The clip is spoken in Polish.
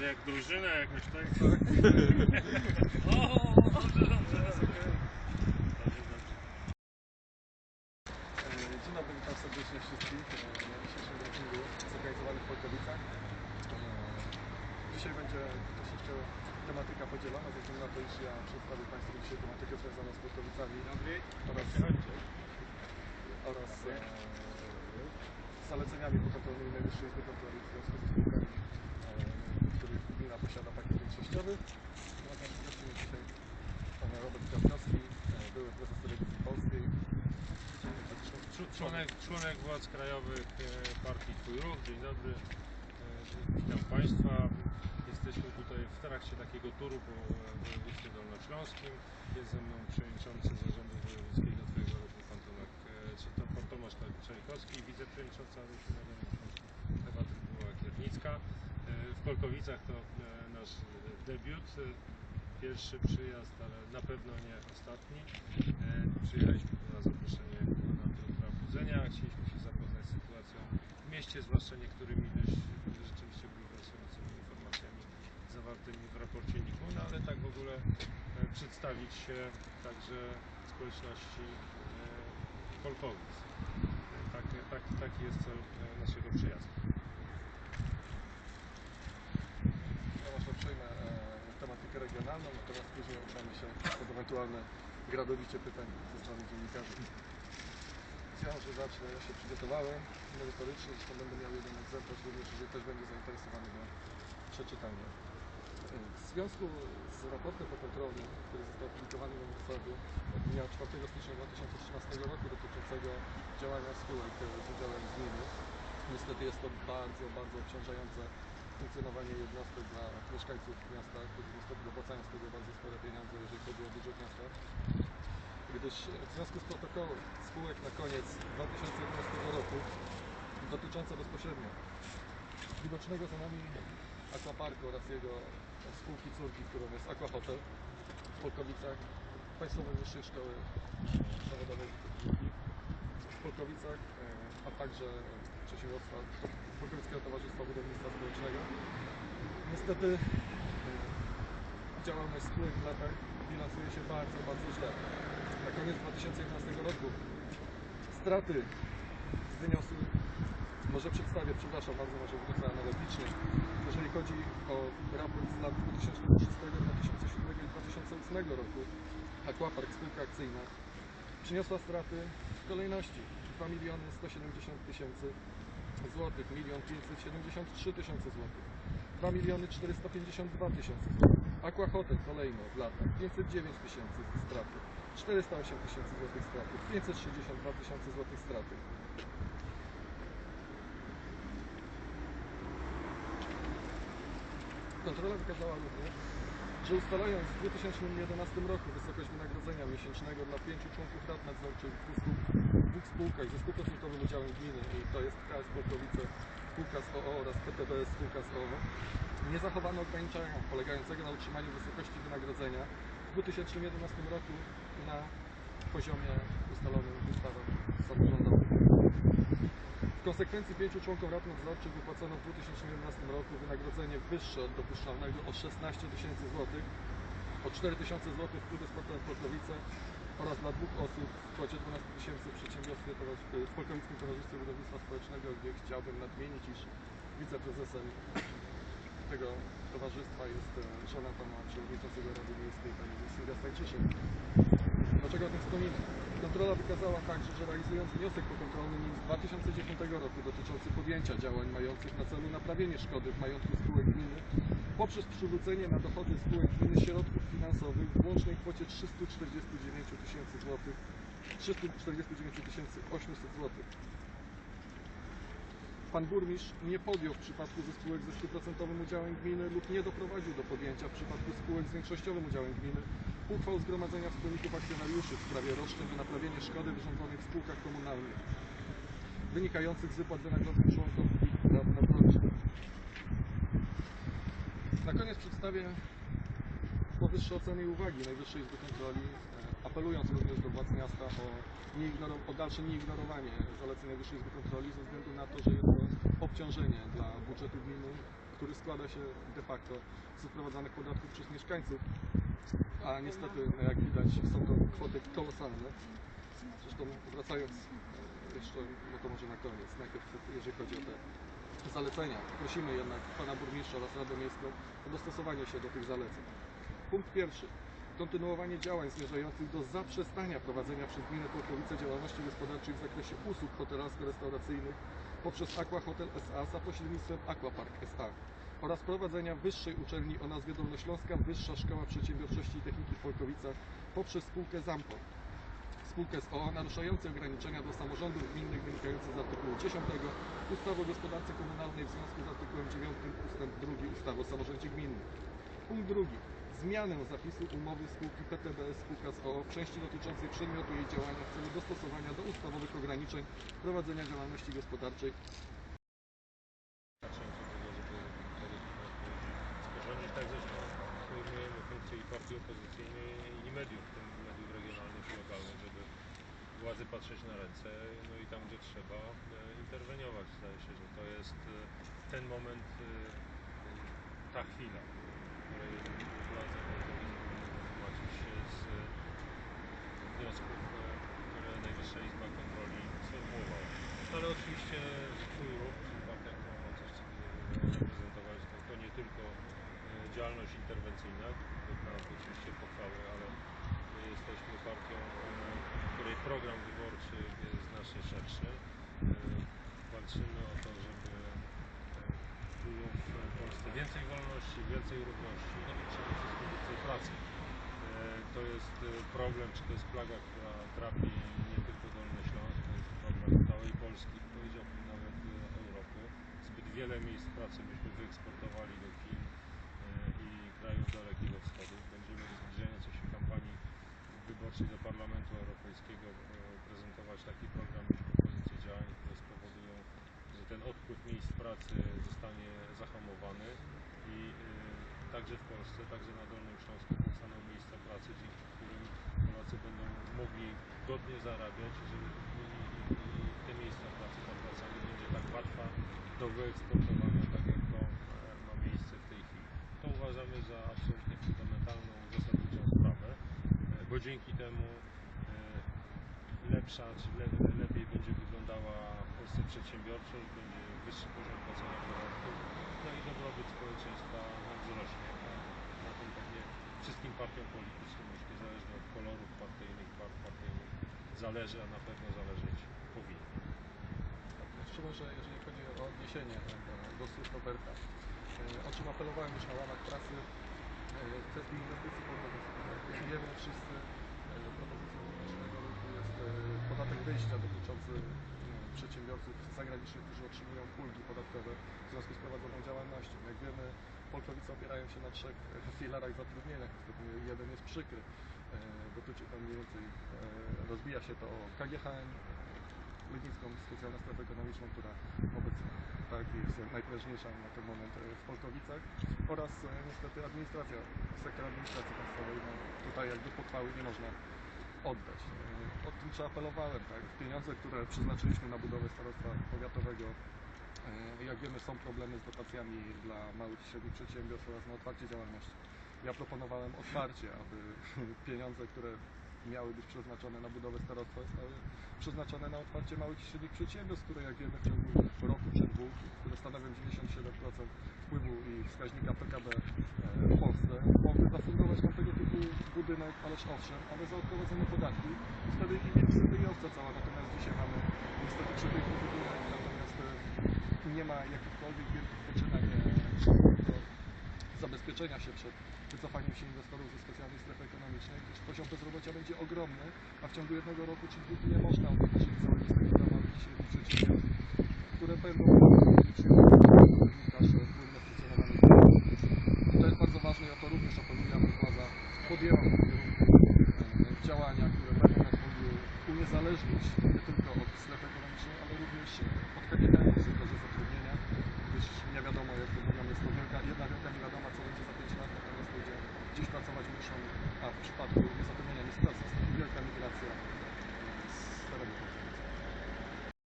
że jak drużyna jakoś tak. Tak. O, dobrze, dobrze. Dzień dobry, witam serdecznie wszystkich e, na dzisiejszym briefingu zorganizowanym w Polkowicach. E, Dzisiaj będzie troszeczkę tematyka podzielona, ze względu na to, iż ja przedstawię Państwu dzisiaj tematykę związaną z Polkowicami oraz, oraz e, zaleceniami pokontrolnymi Najwyższej Izby Kontroli w związku ze spółkami, e, gmina posiada pakiet większościowy. Naszym gościem jest dzisiaj pan Robert Kwiatkowski, e, były prezes Telewizji Polskiej. Członek, członek władz krajowych e, partii Twój Ruch. Dzień dobry. E, Witam Państwa. Jesteśmy tutaj w trakcie takiego turu po województwie dolnośląskim. Jest ze mną przewodniczący zarządu wojewódzkiego Twojego Ruchu pan Tomek, pan Tomasz Czajkowski, wiceprzewodnicząca Ruchu Ewa Trybuła Kiernicka. W Polkowicach to e, nasz e, debiut. e, Pierwszy przyjazd, ale na pewno nie ostatni. Przyjechaliśmy tu na zaproszenie pana Piotra Budzenia. Chcieliśmy się zapoznać z sytuacją w mieście, zwłaszcza niektórymi dość rzeczywiście bulwersującymi informacjami zawartymi w raporcie NIK-u, no ale tak w ogóle przedstawić się także społeczności Polkowic. E, Tak, tak, taki jest cel naszego przyjazdu. Ja może przejmę e, tematykę regionalną, natomiast później oddamy się pod ewentualne gradowicie pytań ze strony dziennikarzy. Ja może zacznę, ja się przygotowałem merytorycznie, zresztą będę miał jeden egzemplarz również, jeżeli ktoś będzie zainteresowany do przeczytania. W związku z raportem pokontrolnym, który został opublikowany w Wrocławiu od dnia 4 stycznia 2013 roku dotyczącego działania spółek z udziałem gminy, niestety jest to bardzo, bardzo obciążające funkcjonowanie jednostek dla mieszkańców miasta, którzy niestety dopłacają z tego bardzo spore pieniądze, jeżeli chodzi o budżet miasta. Gdyż w związku z protokołem spółek na koniec 2011 roku dotyczące bezpośrednio widocznego za nami Aquaparku oraz jego spółki córki, którą jest Aqua Hotel w Polkowicach, Państwowej Wyższej Szkoły Zawodowej w Polkowicach, e, a także przedsiębiorstwa Polkowickiego Towarzystwa Budownictwa Społecznego. Niestety e, działalność spółek w latach bilansuje się bardzo, bardzo źle. Na koniec 2011 roku straty wyniosły, może przedstawię, przepraszam bardzo, może wrócę analogicznie, jeżeli chodzi o raport z lat 2006, 2007 i 2008 roku, Aquapark, spółka akcyjna, przyniosła straty w kolejności 2 miliony 170 tysięcy złotych, 1 573 tysiące złotych, 2 miliony 452 tysiące złotych. Aqua Hotel kolejno w latach 509 tysięcy straty, 408 tysięcy złotych straty, 562 tysiące złotych straty. Kontrola wykazała również, że ustalając w 2011 roku wysokość wynagrodzenia miesięcznego dla pięciu członków rad nadzorczych w dwóch, spółkach ze 100% udziałem gminy i to jest KS Polkowice, spółka z OO oraz PTBS, spółka z OO, nie zachowano ograniczenia polegającego na utrzymaniu wysokości wynagrodzenia w 2011 roku na poziomie ustalonym w ustawach samorządowych. W konsekwencji pięciu członkom rad nadzorczych wypłacono w 2011 roku wynagrodzenie wyższe od dopuszczalnego o 16 tysięcy złotych, o 4 tysiące złotych w klubie sportowym Polkowice oraz dla dwóch osób w kwocie 12 tysięcy w przedsiębiorstwie w Polkowickim Towarzystwie Budownictwa Społecznego, gdzie chciałbym nadmienić, iż wiceprezesem tego towarzystwa jest e, żona pana przewodniczącego Rady Miejskiej, pani Sylwia Stańczyszyn. Dlaczego o tym wspominam? Kontrola wykazała także, że realizując wniosek pokontrolny NIK z 2010 roku dotyczący podjęcia działań mających na celu naprawienie szkody w majątku spółek gminy poprzez przywrócenie na dochody spółek gminy środków finansowych w łącznej kwocie 349 tysięcy złotych, 349 800 złotych. Pan burmistrz nie podjął w przypadku ze spółek ze 100% udziałem gminy lub nie doprowadził do podjęcia w przypadku spółek z większościowym udziałem gminy uchwał Zgromadzenia Wspólników Akcjonariuszy w sprawie roszczeń o naprawienie szkody wyrządzonej w spółkach komunalnych wynikających z wypłat wynagrodzeń członkom rad nadzorczych. Na koniec przedstawię powyższe oceny i uwagi Najwyższej Izby Kontroli, e, apelując również do władz miasta o, o dalsze nieignorowanie zaleceń Najwyższej Izby Kontroli ze względu na to, że jest to obciążenie dla budżetu gminy, który składa się de facto z wprowadzanych podatków przez mieszkańców, a niestety, jak widać, są to kwoty kolosalne. Zresztą wracając e, jeszcze, no to może na koniec, najpierw jeżeli chodzi o te zalecenia, prosimy jednak Pana Burmistrza oraz Radę Miejską o dostosowanie się do tych zaleceń. Punkt pierwszy. Kontynuowanie działań zmierzających do zaprzestania prowadzenia przez gminę Polkowice działalności gospodarczej w zakresie usług hotelarsko-restauracyjnych poprzez Aqua Hotel SA za pośrednictwem Aquapark SA oraz prowadzenia wyższej uczelni o nazwie Dolnośląska Wyższa Szkoła Przedsiębiorczości i Techniki w Polkowicach poprzez spółkę ZAMPO. Spółkę z OO naruszającej ograniczenia do samorządów gminnych wynikające z artykułu 10 ustawy o gospodarce komunalnej w związku z artykułem 9 ustęp 2 ustawy o samorządzie gminnym. Punkt drugi. Zmianę zapisu umowy spółki PTBS spółka z OO w części dotyczącej przedmiotu jej działania w celu dostosowania do ustawowych ograniczeń prowadzenia działalności gospodarczej Znaczenie tego, żeby sporządzić tak zresztą pojmujemy funkcję i partii opozycyjnej i mediów, w tym mediów regionalnych i lokalnych, żeby władzy patrzeć na ręce, no i tam gdzie trzeba e, interweniować. Zdaje się, że to jest e, ten moment, e, ta chwila, w której władze powinny tłumaczyć się z wniosków, które Najwyższa Izba Kontroli sformułowała. Ale oczywiście swój ruch, czyli partia, którą ma coś reprezentować, to, to nie tylko działalność interwencyjna, godna oczywiście pochwały, ale my jesteśmy partią, program wyborczy jest znacznie szerszy. E, Walczymy o to, żeby e, było w Polsce więcej wolności, więcej równości, no i przede wszystkim więcej pracy. E, To jest problem, czy to jest plaga, która trapi nie tylko Dolny Śląsk, to jest problem całej Polski, powiedziałbym nawet Europy. Zbyt wiele miejsc pracy myśmy wyeksportowali do Chin i krajów Dalekiego Wschodu. Będziemy w zbliżającej się kampanii wyborczej do Parlamentu Europejskiego e, prezentować taki program i propozycje działań, które spowodują, że ten odpływ miejsc pracy zostanie zahamowany. I e, także w Polsce, także na Dolnym Śląsku powstaną miejsca pracy, dzięki którym Polacy będą mogli godnie zarabiać żeby, i, i, i te miejsca pracy, ta praca nie będzie tak łatwa do wyeksportowania, tak jak to e, ma miejsce w tej chwili. To uważamy za absolutnie fundamentalną, zasadniczą sprawę, e, dzięki temu e, lepsza, czy le, lepiej będzie wyglądała w Polsce przedsiębiorczość, będzie wyższy poziom płacenia podatków, no i dobrobyt społeczeństwa nam wzrośnie. Na tym pewnie wszystkim partiom politycznym, już niezależnie od kolorów partyjnych, barw partyjnych, zależy, a na pewno zależeć powinno. Szczególnie, że jeżeli chodzi o odniesienie do, do słów Roberta, e, o czym apelowałem już na łamach prasy, e, kwestii inwestycji. Wiemy wszyscy, e, propozycją naszego rynku jest e, podatek wyjścia dotyczący e, przedsiębiorców zagranicznych, którzy otrzymują ulgi podatkowe w związku z prowadzoną działalnością. Jak wiemy, Polkowice opierają się na trzech e, filarach zatrudnienia. Niestety jeden jest przykry. E, Dotyczy to mniej więcej, e, rozbija się to o KGHM, Legnicką Specjalną Strefę Ekonomiczną, która obecnie tak jest najprężniejsza na ten moment e, w Polkowicach oraz e, niestety administracja, sektor administracji państwowej. No, tutaj jakby pochwały nie można oddać. E, O tym czy apelowałem, tak? Pieniądze, które przeznaczyliśmy na budowę starostwa powiatowego, jak wiemy są problemy z dotacjami dla małych i średnich przedsiębiorstw oraz na otwarcie działalności. Ja proponowałem otwarcie, aby pieniądze, które miały być przeznaczone na budowę starostwa, zostały przeznaczone na otwarcie małych i średnich przedsiębiorstw, które jak wiemy w ciągu roku czy dwóch, które stanowią 97% wpływu i wskaźnika PKB e, w Polsce, mogły zafundować nam tego typu budynek, ależ owszem, ale za odprowadzone podatki. Wtedy i mieliśmy wyjowca cała, natomiast dzisiaj mamy niestety przepiękny budynek, natomiast e, nie ma jakichkolwiek wielkich poczynań zabezpieczenia się przed wycofaniem się inwestorów ze specjalnej strefy ekonomicznej, gdyż poziom bezrobocia będzie ogromny, a w ciągu jednego roku czy dwóch nie można opiekować się całymi sektorami i przedsiębiorstw, które będą miały dalsze funkcjonowanie To jest bardzo ważne i o to również apeluję, aby władza podjęła w kierunku e, działania, które tak będą nas mogły uniezależnić nie tylko od strefy ekonomicznej, ale również od kapitału, z zatrudnienia, gdyż nie wiadomo jak to będzie Das Programm Karriere hat er mir.